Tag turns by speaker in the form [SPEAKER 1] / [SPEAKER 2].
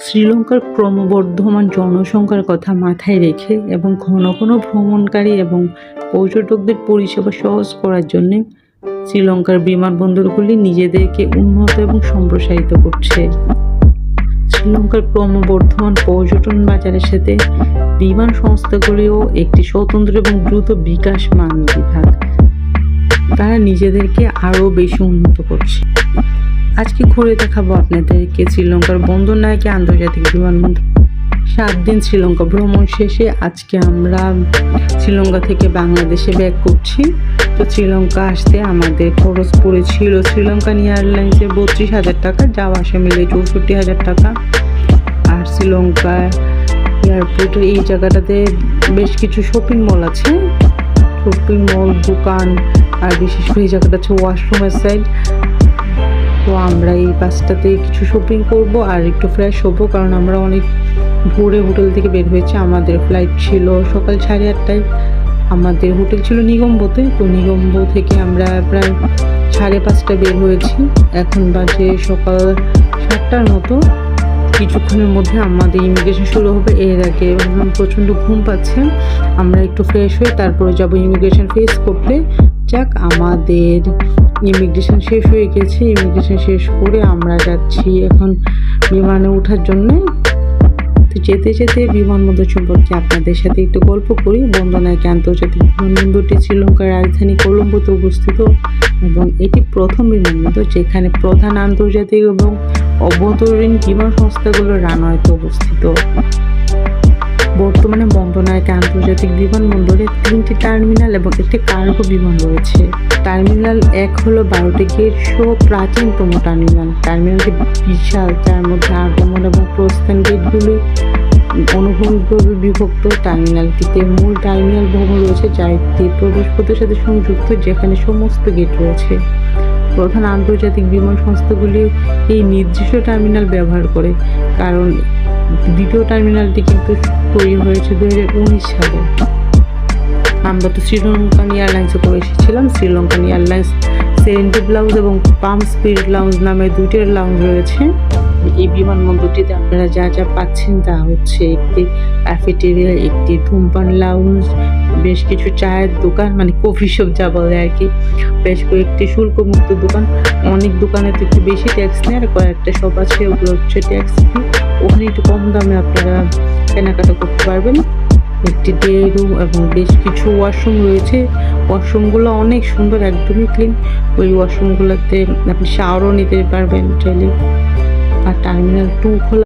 [SPEAKER 1] শ্রীলঙ্কার ক্রমবর্ধমান জনসংখ্যার কথা মাথায় রেখে এবং ঘন ঘন ভ্রমণকারী এবং পর্যটকদের পরিষেবা সহজ করার জন্য শ্রীলঙ্কার বিমানবন্দরগুলি নিজেদেরকে উন্নত এবং সম্প্রসারিত করছে। শ্রীলঙ্কার ক্রমবর্ধমান পর্যটন বাজারের সাথে বিমান সংস্থাগুলিও একটি স্বতন্ত্র এবং দ্রুত বিকাশমান বিভাগ। তারা নিজেদেরকে আরও বেশি উন্নত করছে। আজকে ঘুরে দেখাবো আপনাদেরকে শ্রীলঙ্কার বন্দরনায়কে আন্তর্জাতিক বিমানবন্দর। সাত দিন শ্রীলঙ্কা ভ্রমণ শেষে আজকে আমরা শ্রীলঙ্কা থেকে বাংলাদেশে ব্যাক করছি। তো শ্রীলঙ্কা আসতে আমাদের খরচ পড়েছিল শ্রীলঙ্কান এয়ারলাইন্সের বত্রিশ হাজার টাকা, যাওয়া আসা মিলে চৌষট্টি হাজার টাকা। আর শ্রীলঙ্কা এয়ারপোর্টের এই জায়গাটাতে বেশ কিছু শপিং মল আছে। শপিং মল দোকান, আর বিশেষ করে এই জায়গাটা হচ্ছে ওয়াশরুমের সাইড আমরা এই বাসটাতে কিছু শপিং করব আর একটু ফ্রেশ হব, কারণ আমরা অনেক ভোরে হোটেল থেকে বের হয়েছে। আমাদের ফ্লাইট ছিল সকাল সাড়ে আটটায়। আমাদের হোটেল ছিল নিগম্বতে। তো নিগম্ব থেকে আমরা প্রায় সাড়ে পাঁচটা বের হয়েছি। এখন বাজে সকাল সাতটার মতো। কিছুক্ষণের মধ্যে আমাদের ইমিগ্রেশন শুরু হবে। এর আগে প্রচণ্ড ঘুম পাচ্ছে। আমরা একটু ফ্রেশ হয়ে তারপরে যাব ইমিগ্রেশন ফেস করতে। যাক, আমাদের ইমিগ্রেশন শেষ হয়ে গেছে। ইমিগ্রেশন শেষ করে আমরা যাচ্ছি এখন বিমানে ওঠার জন্য। তো যেতে যেতে বিমানবন্দর সম্পর্কে আপনাদের সাথে একটু গল্প করি। বন্দনায়কে আন্তর্জাতিক বিমানবন্দরটি শ্রীলঙ্কার রাজধানী কলম্বোতে অবস্থিত এবং এটি প্রথম বিমানবন্দর যেখানে প্রধান আন্তর্জাতিক এবং অভ্যন্তরীণ বিমান সংস্থাগুলোর রানওয়েতে অবস্থিত। বর্তমানে বন্দনায়কে আন্তর্জাতিক বিমানবন্দরে তিনটি টার্মিনাল এবং একটি কার্গো বিমান রয়েছে। টার্মিনাল এক হলো বারোটি গেট সহ প্রাচীনতম টার্মিনাল। টার্মিনালটি বিশাল, যার মধ্যে আগমন এবং প্রস্থান গেটগুলি অনুভূমিকভাবে বিভক্ত। টার্মিনালটিতে মূল টার্মিনাল ভবন রয়েছে যা একটি প্রবেশপথের সাথে সংযুক্ত, যেখানে সমস্ত গেট রয়েছে। প্রধান আন্তর্জাতিক বিমান সংস্থাগুলি এই নির্দিষ্ট টার্মিনাল ব্যবহার করে। কারণ দ্বিতীয় টার্মিনালটি কিন্তু তৈরি হয়েছে দু হাজার উনিশ সালে। আমরা তো শ্রীলঙ্কান এয়ারলাইন্সে করে এসেছিলাম। শ্রীলঙ্কান এয়ারলাইন্স সেরেন্টি ব্লাউজ এবং পাম স্পিরিট লাউঞ্জ নামে দুটি লাউঞ্জ রয়েছে। এই বিমানবন্দরটিতে আপনারা যা যা পাচ্ছেন তা হচ্ছে একটি ক্যাফেটেরিয়া একটি ধূমপান লাউঞ্জ বেশ কিছু চায়ের দোকান মানে কফি শপ যা বলে আর কি। বেশ কয়েকটি শুল্কমুক্ত দোকান, অনেক দোকানে তো একটু বেশি ট্যাক্স নেয় আর কয়েকটা শপ আছে, ওগুলো হচ্ছে ট্যাক্স ওখানে একটু কম দামে আপনারা কেনাকাটা করতে পারবেন। একটি ডে রুম এবং বেশ কিছু ওয়াশরুম রয়েছে। ওয়াশরুমগুলো অনেক সুন্দর, একদমই ক্লিন ওই ওয়াশরুমগুলোতে আপনি শাওয়ারও নিতে পারবেন চাইলে আর টার্মিনাল টু খোলা